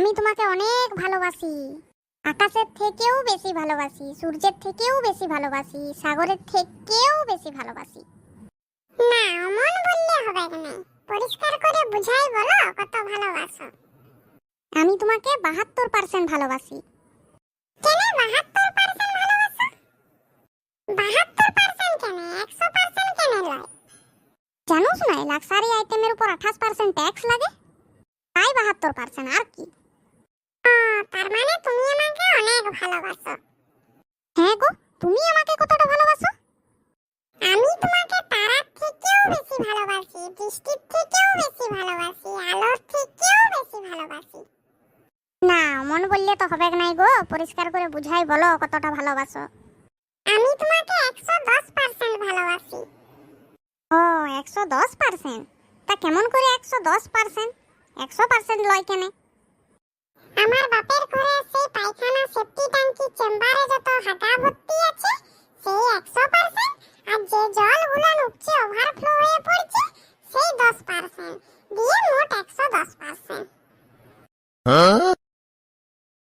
আমি তোমাকে অনেক ভালোবাসি। আকাশের থেকেও বেশি ভালোবাসি, সূর্যের থেকেও বেশি ভালোবাসি, সাগরের থেকেও বেশি ভালোবাসি। না, অমন বললে হবে না। পরিষ্কার করে বুঝাই বলো, কত ভালোবাসো। আমি তোমাকে বাহাত্তর পার্সেন্ট ভালোবাসি। কেন বাহাত্তর পার্সেন্ট ভালোবাসো? বাহাত্তর পার্সেন্ট কেন? একশো পার্সেন্ট কেন লয়? জানো শোনাই লাক্সারি আইটেমের উপর আঠাশ পার্সেন্ট ট্যাক্স লাগে। তাই বাহাত্তর পার্সেন্ট আর কি ও, তার মানে তুমি আমাকে অনেক ভালোবাসো। হ্যাঁ গো, তুমি আমাকে কতটা ভালোবাসো? আমি তোমাকে তারার থেকেও বেশি ভালোবাসি, বৃষ্টির থেকেও বেশি ভালোবাসি, আলোর থেকেও বেশি ভালোবাসি। না, মন বললে তো হবে নাই গো, পরিষ্কার করে বুঝাই বলো কতটা ভালোবাসো। আমি তোমাকে একশো দশ পার্সেন্ট ভালোবাসি। ও, একশো দশ পার্সেন্ট? তা কেমন করে একশো দশ পার্সেন্ট? একশো পার্সেন্ট লয় কেনে? হাঁটা ভর্তি আছে, সেই একশো পার্সেন্ট আর যে জল গুলান উপচে ওভারফ্লো হয়ে পড়ছে, সেই দশ পার্সেন্ট দিয়ে মোট